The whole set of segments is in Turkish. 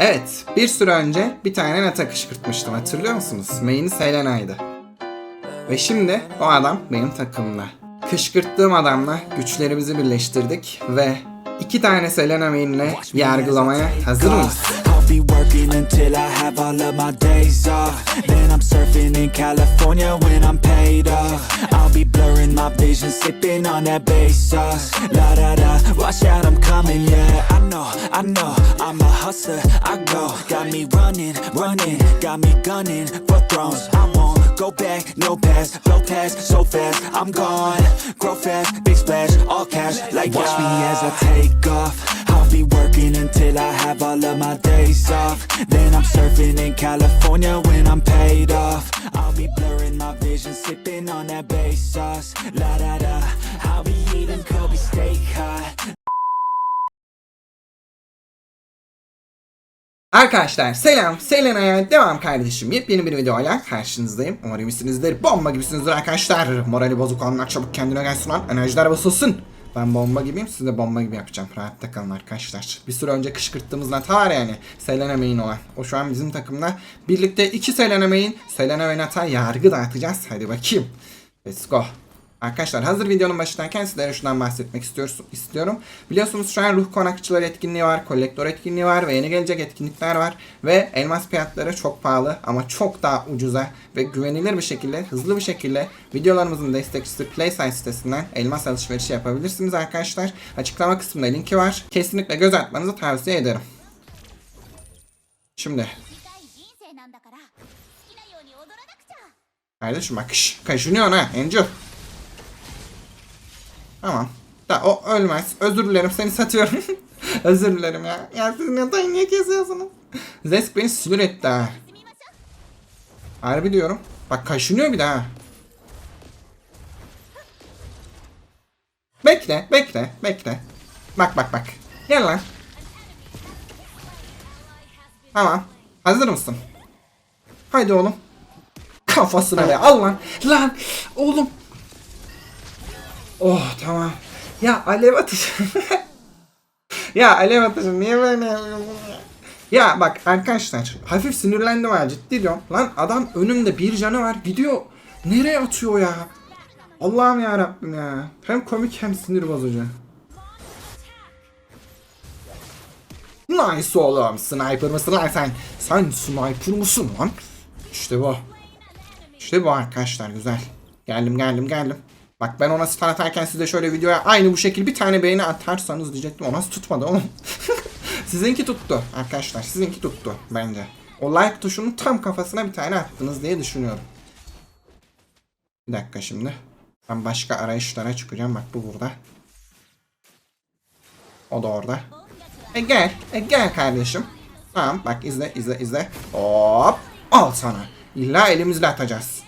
Evet, bir süre önce bir tane Nata kışkırtmıştım hatırlıyor musunuz? Main'i Selena'ydı. Ve şimdi o adam benim takımda. Kışkırttığım adamla güçlerimizi birleştirdik ve iki tane Selena main'le yargılamaya hazır mıyız? Be working until I have all of my days off. Then I'm surfing in California when I'm paid off. I'll be blurring my vision, sipping on that bass sauce. La da da, watch out, I'm coming, yeah. I know, I know, I'm a hustler. I go, got me running, running, got me gunning for thrones. I won't go back, no pass, blow past so fast. I'm gone, grow fast, big splash, all cash. Like watch me as I take off. I'll be working until I have all of my days off. Then I'm surfing in California when I'm paid off. I'll be blurring my vision, sipping on that bass sauce. La da da. I'll be eating Kobe steak hot. Arkadaşlar selam, Selena'ya devam kardeşim. Yepyeni bir videoyla karşınızdayım. Umarım iyisinizdir. Bomba gibisinizdir arkadaşlar. Morali bozuk olanlar çabuk kendine gelsin lan. Enerjiler basılsın. Ben bomba gibiyim, siz de bomba gibi yapacağım. Rahatta kalın arkadaşlar. Bir süre önce kışkırttığımız Nata var yani. Selena main olan. O şu an bizim takımda. Birlikte iki Selena main, Selena ve Nata yargı dağıtacağız. Hadi bakayım. Let's go. Arkadaşlar hazır videonun başından kendisine şundan bahsetmek istiyorum. Biliyorsunuz şu an ruh konakçıları etkinliği var, kolektör etkinliği var ve yeni gelecek etkinlikler var. Ve elmas fiyatları çok pahalı ama çok daha ucuza ve güvenilir bir şekilde, hızlı bir şekilde videolarımızın destekçisi PlaySide sitesinden elmas alışverişi yapabilirsiniz arkadaşlar. Açıklama kısmında linki var. Kesinlikle göz atmanızı tavsiye ederim. Şimdi Kardeşim bak kış. Kaşınıyorsun ha Angel. Tamam. Da, o ölmez. Özür dilerim seni satıyorum. Özür dilerim ya. Ya siz yatağı niye kesiyorsunuz? Zesk beni sinir etti ha. Harbi diyorum. Bak kaşınıyor bir daha. Bekle, bekle, bekle. Bak bak bak. Gel lan. Tamam. Hazır mısın? Haydi oğlum. Kafasına be. Al lan. Lan. Oğlum. Oh tamam. Ya alev atışı. ya alev atışı niye böyle? Ya bak arkadaşlar hafif sinirlendim ha ciddi diyorum. Lan adam önümde bir canı var gidiyor. Nereye atıyor ya? Allah'ım ya Rabbim ya. Hem komik hem sinir bozucu. Nice oğlum. Sniper mısın lan sen? Sen sniper mısın lan? İşte bu. İşte bu arkadaşlar güzel. Geldim geldim geldim. Bak ben ona stun atarken size şöyle videoya aynı bu şekilde bir tane beğeni atarsanız diyecektim. O nasıl tutmadı oğlum? sizinki tuttu arkadaşlar. Sizinki tuttu bence. O like tuşunun tam kafasına bir tane attınız diye düşünüyorum. Bir dakika şimdi. Ben başka arayışlara çıkacağım. Bak bu burada. O da orada. E gel. E gel kardeşim. Tamam bak izle izle izle. Hop. Al sana. İlla elimizle atacağız.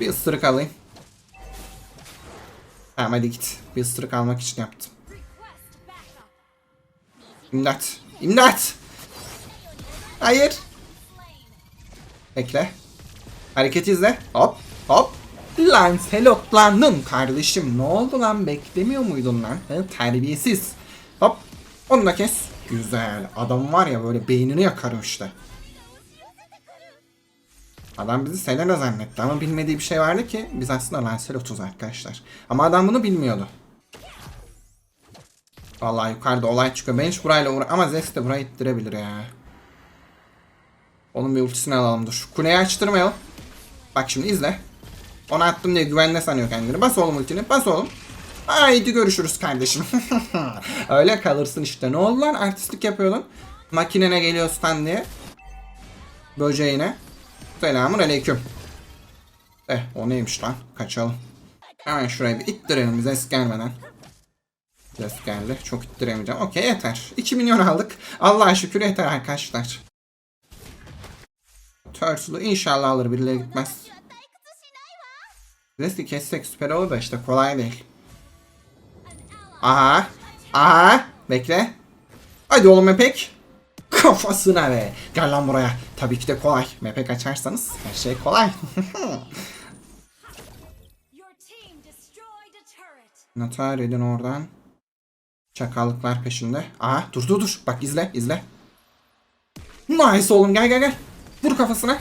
Bir ısırık alayım. Tamam hadi git. Bir ısırık almak için yaptım. İmdat. İmdat. Hayır. Bekle. Hareket izle. Hop. Hop. Lan selotlandın kardeşim. Ne oldu lan? Beklemiyor muydun lan? He, terbiyesiz. Hop. Onu da kes. Güzel. Adam var ya böyle beynini yakarım işte. Adam bizi Selena zannetti ama bilmediği bir şey vardı ki biz aslında Lancelot'uz arkadaşlar. Ama adam bunu bilmiyordu. Vallahi yukarıda olay çıkıyor. Ben hiç burayla uğra... Ama Zex de burayı ittirebilir ya. Onun bir ultisini alalım dur. Kuleyi açtırmayalım. Bak şimdi izle. Onu attım diye güvende sanıyor kendini. Bas oğlum ultini. Bas oğlum. Haydi görüşürüz kardeşim. Öyle kalırsın işte. Ne oldu lan? Artistlik yapıyordun. Makinene geliyor stand diye. Böceğine. Selamun aleyküm. Eh o neymiş lan? Kaçalım. Hemen şuraya bir ittirelim zes gelmeden. Zes geldi. Çok ittiremeyeceğim. Okey yeter. 2 milyon aldık. Allah'a şükür yeter arkadaşlar. Turtle'ı inşallah alır birileri gitmez. Zes'i kessek süper olur da işte kolay değil. Aha. Aha. Bekle. Hadi oğlum epek. Kafasına be. Gel lan buraya. Tabii ki de kolay. Mepek açarsanız her şey kolay. Your team destroyed Nata Red'in oradan. Çakallıklar peşinde. Aa dur dur dur. Bak izle izle. Nice oğlum gel gel gel. Vur kafasına.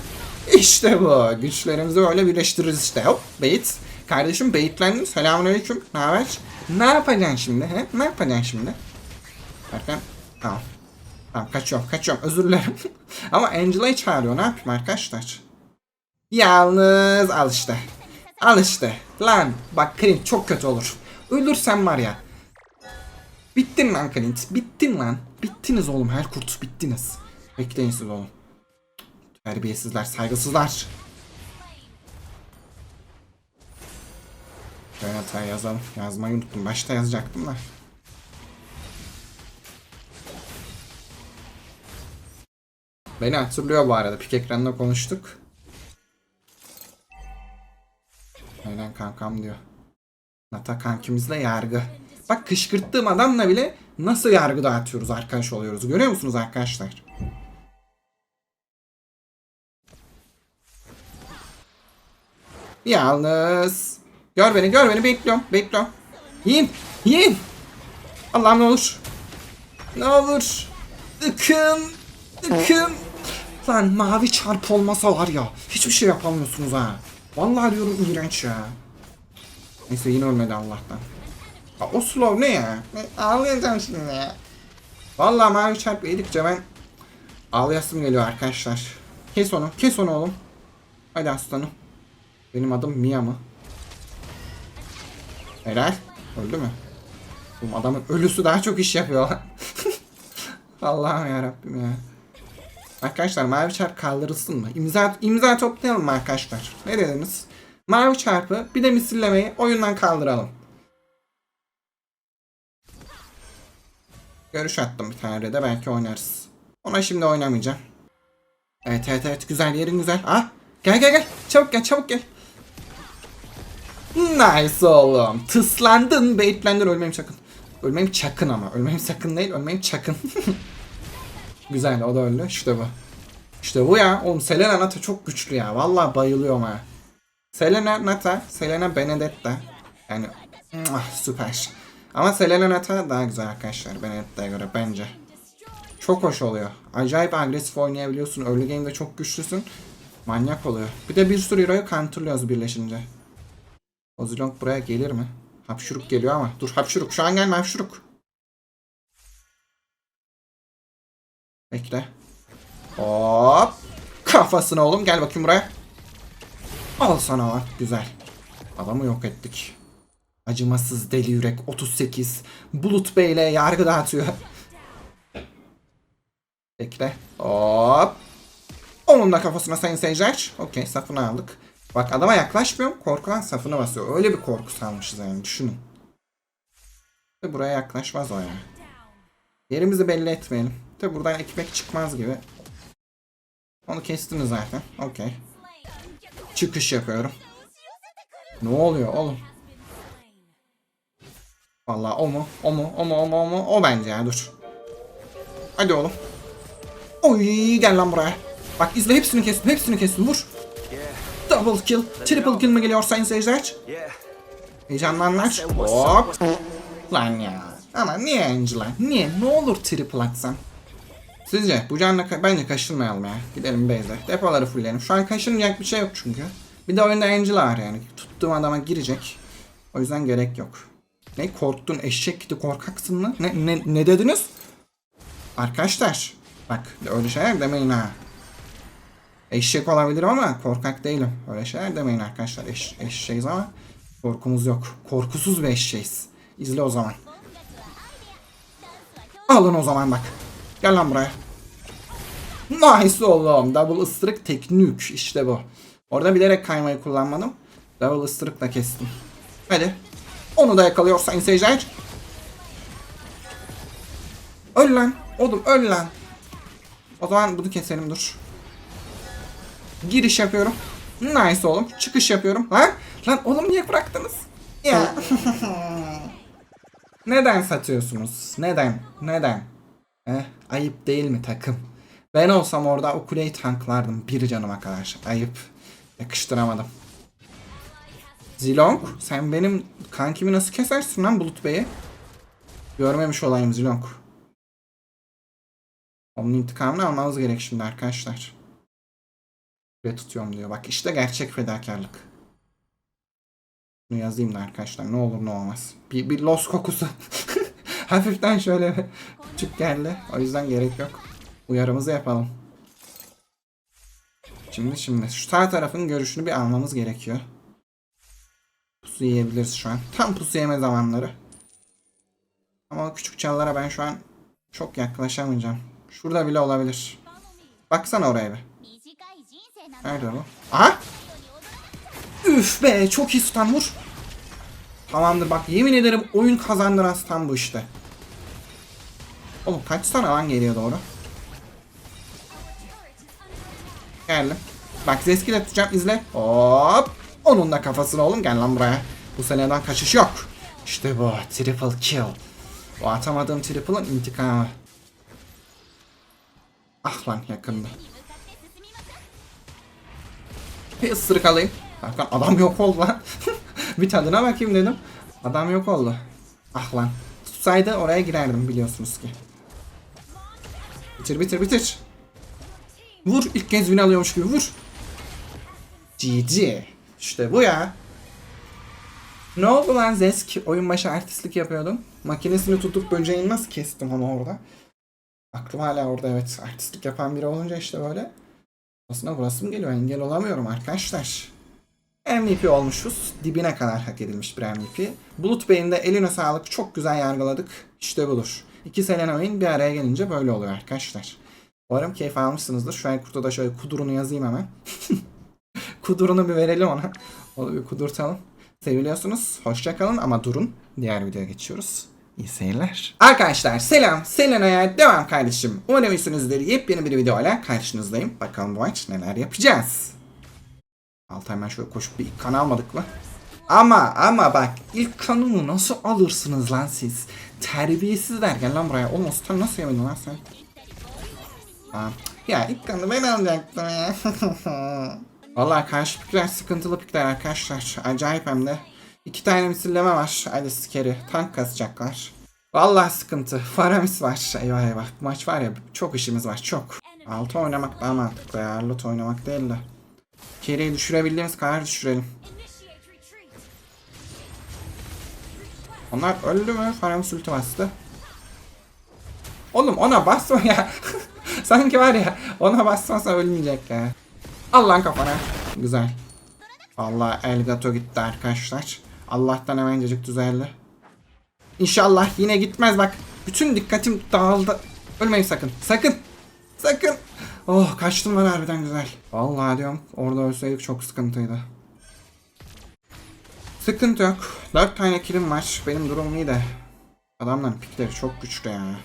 İşte bu. Güçlerimizi öyle birleştiririz işte. Hop bait. Kardeşim baitlendin. Selamünaleyküm. Ne haber? Ne yapacaksın şimdi? He? Ne yapacaksın şimdi? Erken. Tamam. Tamam kaçıyorum kaçıyorum özür dilerim. Ama Angela'yı çağırıyor ne yapayım arkadaşlar. Yalnız al işte. Al işte. Lan bak Clint çok kötü olur. Ölürsen var ya. Bittin lan Clint. Bittin lan. Bittiniz oğlum her kurt bittiniz. Bekleyin siz oğlum. Terbiyesizler, saygısızlar. Şöyle hata yazalım. Yazmayı unuttum. Başta yazacaktım da. Beni hatırlıyor bu arada. Pik ekranında konuştuk. Aynen kankam diyor. Nata kankimizle yargı. Bak kışkırttığım adamla bile nasıl yargı dağıtıyoruz arkadaş oluyoruz. Görüyor musunuz arkadaşlar? Yalnız. Gör beni gör beni bekliyorum bekliyorum. Yiyin yiyin. Allah'ım ne olur. Ne olur. Ikın. Ikın. Lan mavi çarp olmasa var ya. Hiçbir şey yapamıyorsunuz ha. Vallahi diyorum iğrenç ya. Neyse yine ölmedi Allah'tan. Ya, o slow ne ya? Ağlayacağım şimdi ya. Vallahi mavi çarp yedikçe ben ağlayasım geliyor arkadaşlar. Kes onu. Kes onu oğlum. Hadi aslanım. Benim adım Mia mı? Helal. Öldü mü? Oğlum adamın ölüsü daha çok iş yapıyor. Allah'ım yarabbim ya. Arkadaşlar mavi çarp kaldırılsın mı? İmza, imza toplayalım mı arkadaşlar? Ne dediniz? Mavi çarpı bir de misillemeyi oyundan kaldıralım. Görüş attım bir tane de belki oynarız. Ona şimdi oynamayacağım. Evet evet evet güzel yerin güzel. Ah gel gel gel çabuk gel çabuk gel. Nice oğlum. Tıslandın baitlendin ölmeyeyim sakın. Ölmeyeyim çakın ama. Ölmeyeyim sakın değil ölmeyeyim çakın. güzel o da öldü işte bu. İşte bu ya. Oğlum Selena Nata çok güçlü ya. Vallahi bayılıyorum ha. Selena Nata, Selena Benedetta. Yani muah, süper. Ama Selena Nata daha güzel arkadaşlar Benedetta'ya göre bence. Çok hoş oluyor. Acayip agresif oynayabiliyorsun. Early game'de çok güçlüsün. Manyak oluyor. Bir de bir sürü hero'yu counterlıyoruz birleşince. Ozilong buraya gelir mi? Hapşuruk geliyor ama. Dur hapşuruk. Şu an gelme hapşuruk. Bekle. Hop. Kafasına oğlum. Gel bakayım buraya. Al sana var. Güzel. Adamı yok ettik. Acımasız deli yürek 38. Bulut Bey ile yargı dağıtıyor. Bekle. Hop. Onun da kafasına sayın seyirciler. Okey safını aldık. Bak adama yaklaşmıyorum. Korkudan safını basıyor. Öyle bir korku salmışız yani düşünün. Buraya yaklaşmaz o yani. Yerimizi belli etmeyelim. Tabi buradan ekmek çıkmaz gibi. Onu kestiniz zaten. Okey. Çıkış yapıyorum. Ne oluyor oğlum? Vallahi o mu? O mu? O mu? O mu? O mu? O bence ya dur. Hadi oğlum. Oy gel lan buraya. Bak izle hepsini kestim. Hepsini kestim. Vur. Double kill. Triple kill mi geliyor sayın seyirciler? Heyecanlanlar. Hop. Lan ya. Ama niye Angela? Niye? Ne olur triple atsam? Sizce bu canla bence kaşınmayalım ya. Gidelim base'e. Depoları fullleyelim. Şu an kaşınmayacak bir şey yok çünkü. Bir de oyunda Angela var yani. Tuttuğum adama girecek. O yüzden gerek yok. Ne korktun eşek gidi korkaksın mı? Ne, ne, ne dediniz? Arkadaşlar. Bak öyle şeyler demeyin ha. Eşek olabilirim ama korkak değilim. Öyle şeyler demeyin arkadaşlar. Eş, eşeğiz ama korkumuz yok. Korkusuz bir eşeğiz. İzle o zaman. Alın o zaman bak. Gel lan buraya. Nice oğlum. Double ısırık teknik. İşte bu. Orada bilerek kaymayı kullanmadım. Double ısırıkla kestim. Hadi. Onu da yakalıyor sayın seyirciler. Öl lan. Oğlum öl lan. O zaman bunu keselim dur. Giriş yapıyorum. Nice oğlum. Çıkış yapıyorum. Lan. Lan oğlum niye bıraktınız? Ya. Neden satıyorsunuz? Neden? Neden? Eh, ayıp değil mi takım? Ben olsam orada o kuleyi tanklardım bir canıma kadar. Ayıp. Yakıştıramadım. Zilong sen benim kankimi nasıl kesersin lan Bulut Bey'i? Görmemiş olayım Zilong. Onun intikamını almamız gerek şimdi arkadaşlar. Ve tutuyorum diyor. Bak işte gerçek fedakarlık. Bunu yazayım da arkadaşlar. Ne olur ne olmaz. Bir, bir los kokusu. Hafiften şöyle küçük geldi. O yüzden gerek yok. Uyarımızı yapalım. Şimdi şimdi şu sağ tarafın görüşünü bir almamız gerekiyor. Pusu yiyebiliriz şu an. Tam pusu yeme zamanları. Ama küçük çallara ben şu an çok yaklaşamayacağım. Şurada bile olabilir. Baksana oraya bir. Nerede bu? Aha! Üf be çok iyi stun vur. Tamamdır bak yemin ederim oyun kazandıran stun bu işte. Oğlum kaç tane lan geliyor doğru? Geldim. Bak Zeski de tutacağım izle. Hop. Onun da kafasını oğlum gel lan buraya. Bu seneden kaçış yok. İşte bu triple kill. O atamadığım triple'ın intikamı. Ah lan yakında. Bir ısırık alayım. Hakan adam yok oldu lan. bir tadına bakayım dedim. Adam yok oldu. Ah lan. Tutsaydı oraya girerdim biliyorsunuz ki. Bitir bitir bitir. Vur ilk kez win alıyormuş gibi vur. GG. İşte bu ya. Ne oldu lan Zesk? Oyun başı artistlik yapıyordum. Makinesini tutup böceğini nasıl kestim ama orada. Aklım hala orada evet. Artistlik yapan biri olunca işte böyle. Aslında burası mı geliyor? Engel olamıyorum arkadaşlar. MVP olmuşuz. Dibine kadar hak edilmiş bir MVP. Bulut Bey'in de eline sağlık. Çok güzel yargıladık. İşte budur. İki Selena oyun bir araya gelince böyle oluyor arkadaşlar. Umarım keyif almışsınızdır. Şu an kurtta şöyle kudurunu yazayım hemen. kudurunu bir verelim ona. Onu bir kudurtalım. Seviliyorsunuz. Hoşçakalın ama durun. Diğer videoya geçiyoruz. İyi seyirler. Arkadaşlar selam. Selena'ya devam kardeşim. Umarım iyisinizdir. Yepyeni bir videoyla karşınızdayım. Bakalım bu maç neler yapacağız. Altı hemen şöyle koşup bir kan almadık mı? Ama ama bak ilk kanımı nasıl alırsınız lan siz? Terbiyesizler gel lan buraya. Oğlum Ostan nasıl yemedin lan sen? Ya ilk kanı ben alacaktım ya. Vallahi karşı pikler sıkıntılı pikler arkadaşlar. Acayip hem de. İki tane misilleme var. Hadi sikeri. Tank kasacaklar. Vallahi sıkıntı. Faramis var. Eyvah eyvah. Bu maç var ya çok işimiz var çok. Altı oynamak daha mantıklı ya. Arlot oynamak değil de. Carry'i düşürebildiğimiz kadar düşürelim. Onlar öldü mü? Faramis ulti bastı. Oğlum ona basma ya. Sanki var ya ona basmasa ölmeyecek ya. Al kafana. Güzel. Allah Elgato gitti arkadaşlar. Allah'tan hemencecik düzeldi. İnşallah yine gitmez bak. Bütün dikkatim dağıldı. Ölmeyin sakın. Sakın. Sakın. Oh kaçtım lan harbiden güzel. Vallahi diyorum orada ölseydik çok sıkıntıydı. Sıkıntı yok. 4 tane kilim var. Benim durumum iyi de. Adamların pikleri çok güçlü ya.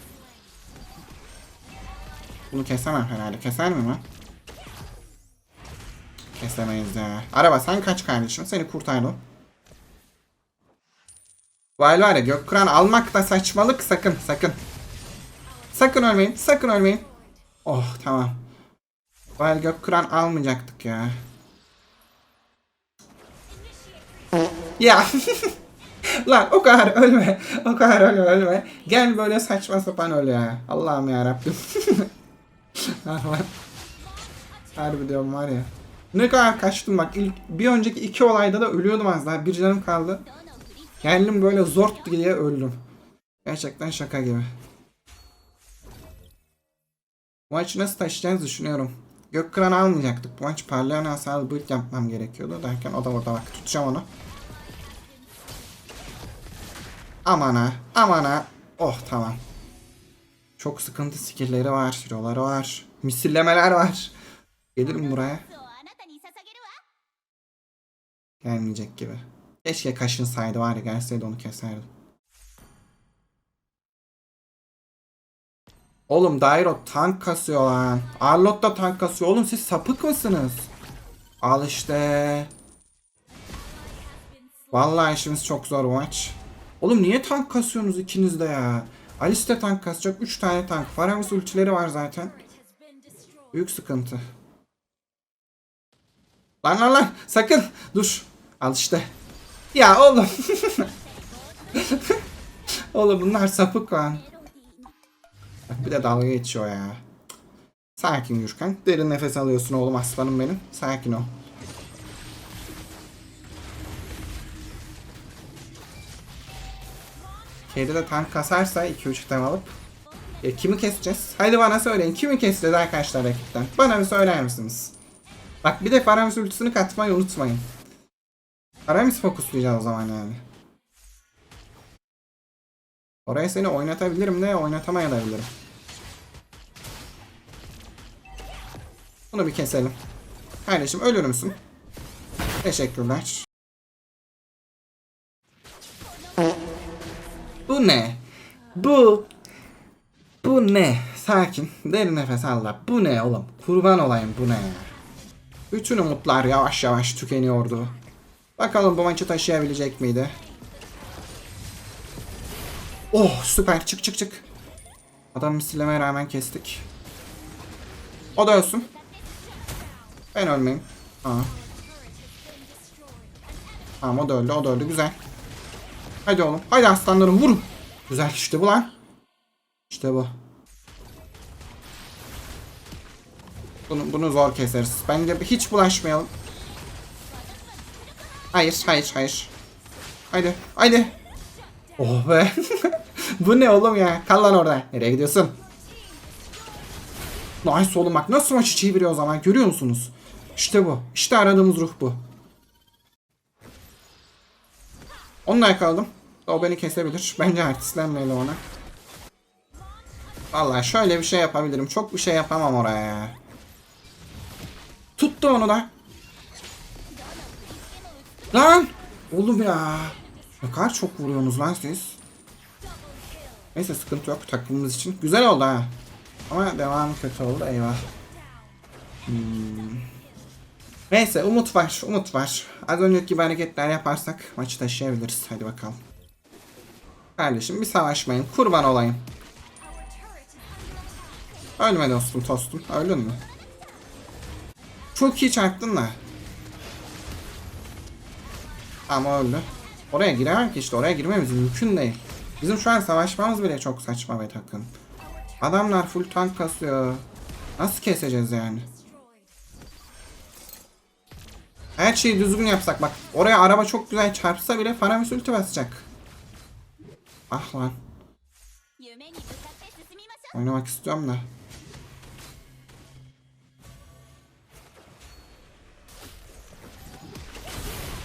Bunu kesemem herhalde. Keser miyim lan? Kesemeyiz ya. Araba sen kaç kardeşim? Seni kurtardım. Vay var ya Gökkıran almak da saçmalık sakın sakın. Sakın ölmeyin sakın ölmeyin. Oh tamam. Vay Gökkıran almayacaktık ya. Ya. Lan o kadar ölme. O kadar ölme ölme. Gel böyle saçma sapan öl ya. Allah'ım ya Rabbim. Harbi diyorum var ya. Ne kadar kaçtım bak. ilk bir önceki iki olayda da ölüyordum az daha. Bir canım kaldı. Geldim böyle zort diye öldüm. Gerçekten şaka gibi. Bu maçı nasıl taşıyacağız düşünüyorum. Gökkıran almayacaktık. Bu maç parlayan hasarlı build yapmam gerekiyordu derken o da orada bak tutacağım onu. Amana. Amana. Oh tamam. Çok sıkıntı skillleri var. Siloları var. Misillemeler var. Gelirim buraya. Gelmeyecek gibi. Keşke kaşınsaydı var ya gelseydi onu keserdim. Oğlum Dairo tank kasıyor lan. Arlot da tank kasıyor. Oğlum siz sapık mısınız? Al işte. Vallahi işimiz çok zor bu maç. Oğlum niye tank kasıyorsunuz ikiniz de ya? Alice de tank kasacak. 3 tane tank. Faramis ultileri var zaten. Büyük sıkıntı. Lan lan lan sakın dur. Al işte. Ya oğlum. oğlum bunlar sapık lan. Bir de dalga geçiyor ya. Sakin Gürkan. Derin nefes alıyorsun oğlum aslanım benim. Sakin ol. Kedi de tank kasarsa 2-3 item alıp e, kimi keseceğiz? Haydi bana söyleyin. Kimi keseceğiz arkadaşlar rakipten? Bana bir söyler misiniz? Bak bir de Faramis ultisini katmayı unutmayın. Faramis fokuslayacağız o zaman yani. Oraya seni oynatabilirim de oynatamayabilirim. Bunu bir keselim. Kardeşim ölür müsün? Teşekkürler. Bu ne? Bu bu ne? Sakin. Derin nefes al. Bu ne oğlum? Kurban olayım bu ne ya? Bütün umutlar yavaş yavaş tükeniyordu. Bakalım bu maçı taşıyabilecek miydi? Oh süper çık çık çık. Adam misilleme rağmen kestik. O da ölsün. Ben ölmeyeyim. Aa. Tamam o da öldü o da öldü güzel. Hadi oğlum. Haydi aslanlarım vurun. Güzel işte bu lan. İşte bu. Bunu, bunu zor keseriz. Bence hiç bulaşmayalım. Hayır, hayır, hayır. Haydi, haydi. Oh be. bu ne oğlum ya? Kal lan orada. Nereye gidiyorsun? Nice oğlum bak nasıl maçı çeviriyor o zaman görüyor musunuz? İşte bu. İşte aradığımız ruh bu. Onunla yakaladım. O beni kesebilir. Bence artistlenmeyelim ona. Vallahi şöyle bir şey yapabilirim. Çok bir şey yapamam oraya ya. Tuttu onu da. Lan! Oğlum ya. Ne kadar çok vuruyorsunuz lan siz. Neyse sıkıntı yok takımımız için. Güzel oldu ha. Ama devamı kötü oldu eyvah. Hmm. Neyse umut var umut var. Az önceki hareketler yaparsak maçı taşıyabiliriz. Hadi bakalım. Kardeşim bir savaşmayın. Kurban olayım. Ölme dostum tostum. Öldün mü? Çok iyi çarptın da. Ama öldü. Oraya giremem ki işte. Oraya girmemiz mümkün değil. Bizim şu an savaşmamız bile çok saçma be takım. Adamlar full tank kasıyor. Nasıl keseceğiz yani? Her şeyi düzgün yapsak bak. Oraya araba çok güzel çarpsa bile Faramis ulti basacak. Ah lan. Oynamak istiyorum da.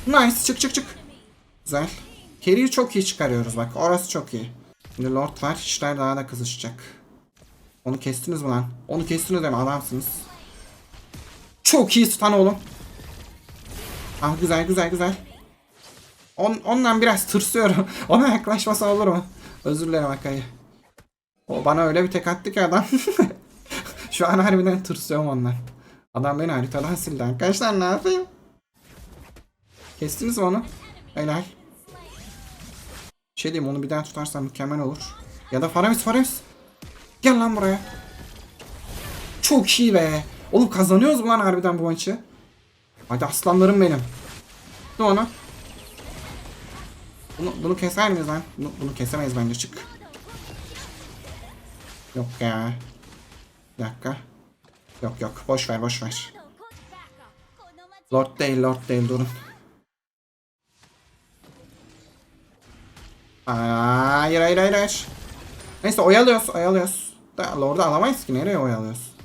Nice çık çık çık. Güzel. Carry'i çok iyi çıkarıyoruz bak. Orası çok iyi. Şimdi Lord var. İşler daha da kızışacak. Onu kestiniz mi lan? Onu kestiniz mi adamsınız. Çok iyi stun oğlum. Ah güzel güzel güzel. On, ondan biraz tırsıyorum. Ona yaklaşmasa olur mu? Özür dilerim Akay'ı. O bana öyle bir tek attı ki adam. Şu an harbiden tırsıyorum ondan. Adam beni haritadan sildi. Arkadaşlar ne yapayım? Kestiniz mi onu? Helal. Bir şey diyeyim onu bir daha tutarsam mükemmel olur. Ya da Faramis Faramis. Gel lan buraya. Çok iyi be. Oğlum kazanıyoruz mu lan harbiden bu maçı? Hadi aslanlarım benim. Ne onu? Bunu, bunu keser miyiz lan? Bunu, bunu kesemeyiz bence çık. Yok ya. Bir dakika. Yok yok boş ver boş ver. Lord değil Lord değil durun. Hayır hayır hayır hayır. Neyse oyalıyoruz oyalıyoruz. Da, Lord'u alamayız ki nereye oyalıyoruz?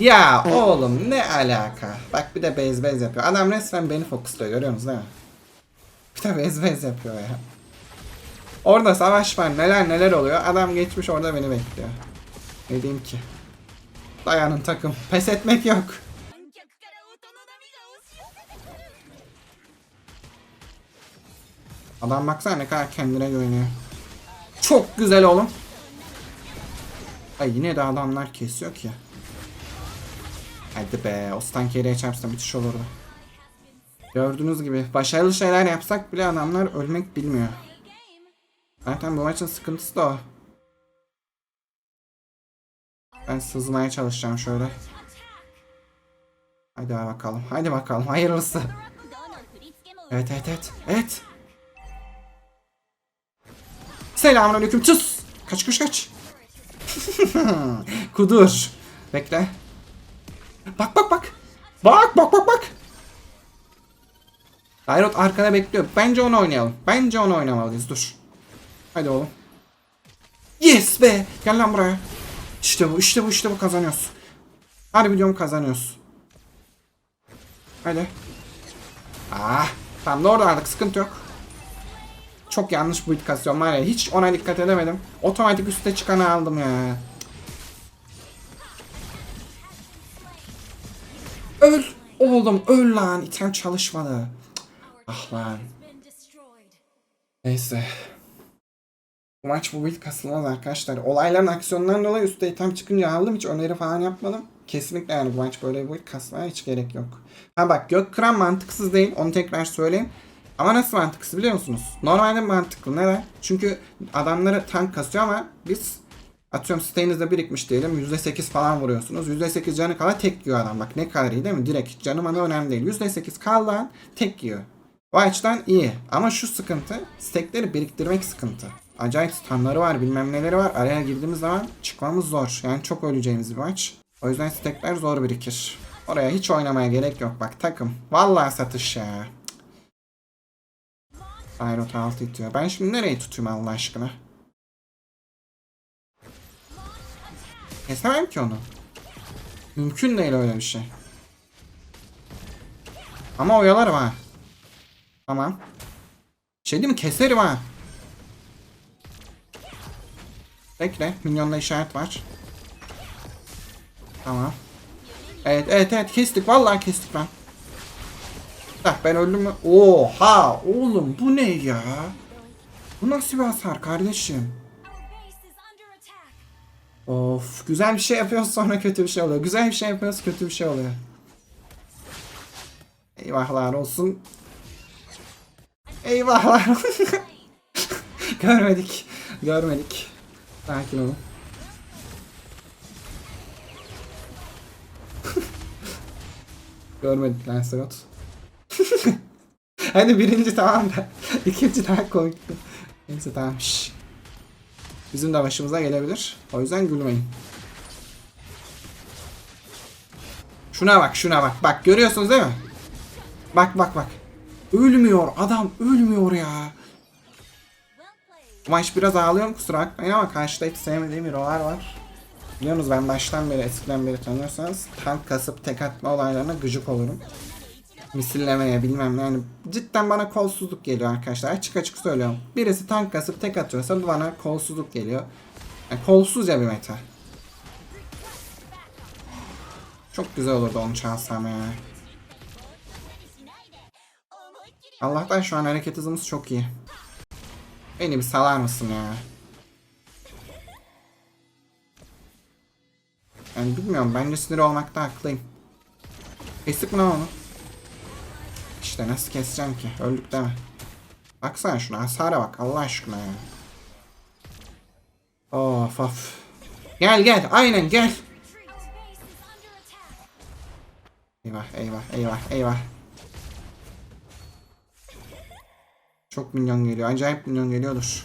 Ya oğlum ne alaka. Bak bir de base base yapıyor. Adam resmen beni fokusluyor görüyor musunuz değil mi? işte bez bez yapıyor ya. Orada savaş var neler neler oluyor. Adam geçmiş orada beni bekliyor. Ne diyeyim ki? Dayanın takım. Pes etmek yok. Adam baksana ne kadar kendine güveniyor. Çok güzel oğlum. Ay yine de adamlar kesiyor ki. Hadi be. O stankeriye çarpsam bitiş olurdu. Gördüğünüz gibi başarılı şeyler yapsak bile adamlar ölmek bilmiyor. Zaten bu maçın sıkıntısı da o. Ben sızmaya çalışacağım şöyle. Hadi bakalım. Hadi bakalım. Hayırlısı. Evet evet evet. Evet. Selamun aleyküm. Tıs. Kaç kaç kaç. Kudur. Bekle. Bak bak bak. Bak bak bak bak. Dairot arkada bekliyor. Bence onu oynayalım. Bence onu oynamalıyız. Dur. Hadi oğlum. Yes be. Gel lan buraya. İşte bu işte bu işte bu kazanıyoruz. Hadi videomu kazanıyoruz. Hadi. Ah. Tamam doğru artık sıkıntı yok. Çok yanlış build kasıyorum var ya hiç ona dikkat edemedim. Otomatik üste çıkanı aldım ya. Öl. Oğlum öl lan. İtem çalışmadı. Ah lan. Neyse. Bu maç bu build kasılmaz arkadaşlar. Olayların aksiyonlarından dolayı üstte item çıkınca aldım. Hiç öneri falan yapmadım. Kesinlikle yani bu maç böyle bir build kasmaya hiç gerek yok. Ha bak gök kıran mantıksız değil. Onu tekrar söyleyeyim. Ama nasıl mantıksız biliyor musunuz? Normalde mantıklı. Neden? Çünkü adamları tank kasıyor ama biz atıyorum sitenizde birikmiş diyelim %8 falan vuruyorsunuz. %8 canı kala tek yiyor adam. Bak ne kadar iyi değil mi? Direkt canı bana önemli değil. %8 kaldığı an tek yiyor. O açıdan iyi. Ama şu sıkıntı stekleri biriktirmek sıkıntı. Acayip standları var bilmem neleri var. Araya girdiğimiz zaman çıkmamız zor. Yani çok öleceğimiz bir maç. O yüzden stekler zor birikir. Oraya hiç oynamaya gerek yok bak takım. Vallahi satış ya. Ayrot 6 itiyor. Ben şimdi nereyi tutayım Allah aşkına? Kesemem ki onu. Mümkün değil öyle bir şey. Ama oyalarım ha. Tamam. Şey değil mi? Keserim ha. Bekle. Minyonda işaret var. Tamam. Evet evet evet kestik. Vallahi kestik ben. Hah ben öldüm mü? Oha oğlum bu ne ya? Bu nasıl bir hasar kardeşim? Of güzel bir şey yapıyoruz sonra kötü bir şey oluyor. Güzel bir şey yapıyoruz kötü bir şey oluyor. Eyvahlar olsun. Eyvahlar. görmedik. Görmedik. Sakin olun. görmedik Lancelot. Hadi birinci tamam da ikinci daha komikti. Neyse tamam. Şş. Bizim de başımıza gelebilir. O yüzden gülmeyin. Şuna bak şuna bak. Bak görüyorsunuz değil mi? Bak bak bak. Ölmüyor adam ölmüyor ya. Maç biraz ağlıyorum kusura bakmayın ama karşıda hiç sevmediğim hero'lar var. Biliyorsunuz ben baştan beri eskiden beri tanıyorsanız tank kasıp tek atma olaylarına gıcık olurum misillemeye bilmem ne. yani cidden bana kolsuzluk geliyor arkadaşlar açık açık söylüyorum. Birisi tank kasıp tek atıyorsa bana kolsuzluk geliyor. Yani kolsuzca bir meta. Çok güzel olurdu onu çalsam ya. Allah'tan şu an hareket hızımız çok iyi. Beni bir salar mısın ya? Yani bilmiyorum bence sinir olmakta haklıyım. Mi lan onu? İşte nasıl keseceğim ki? Öldük deme. Baksana şuna hasara bak Allah aşkına ya. Of of. Gel gel aynen gel. Eyvah eyvah eyvah eyvah. Çok minyon geliyor. Acayip minyon geliyordur.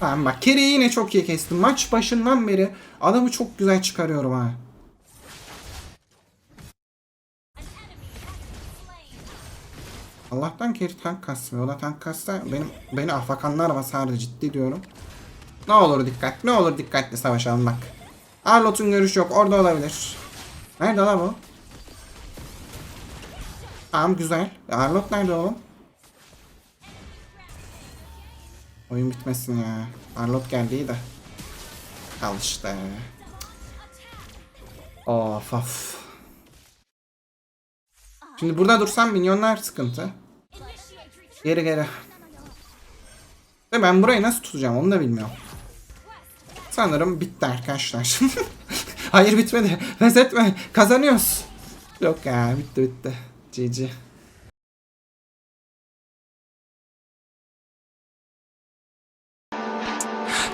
Tamam bak Kere'yi yine çok iyi kestim. Maç başından beri adamı çok güzel çıkarıyorum ha. Allah'tan Keri tank kasmıyor. O da tank kassa benim, beni afakanlar basardı ciddi diyorum. Ne olur dikkat, ne olur dikkatli savaşalım bak. Arlot'un görüşü yok. Orada olabilir. Nerede la bu? Tamam güzel. Arlot nerede oğlum? Oyun bitmesin ya. Arlot geldi de. Al işte. Of of. Şimdi burada dursam minyonlar sıkıntı. Geri geri. Ben burayı nasıl tutacağım onu da bilmiyorum. Sanırım bitti arkadaşlar. Hayır bitmedi. Pes etme. Kazanıyoruz. Yok ya bitti bitti. GG.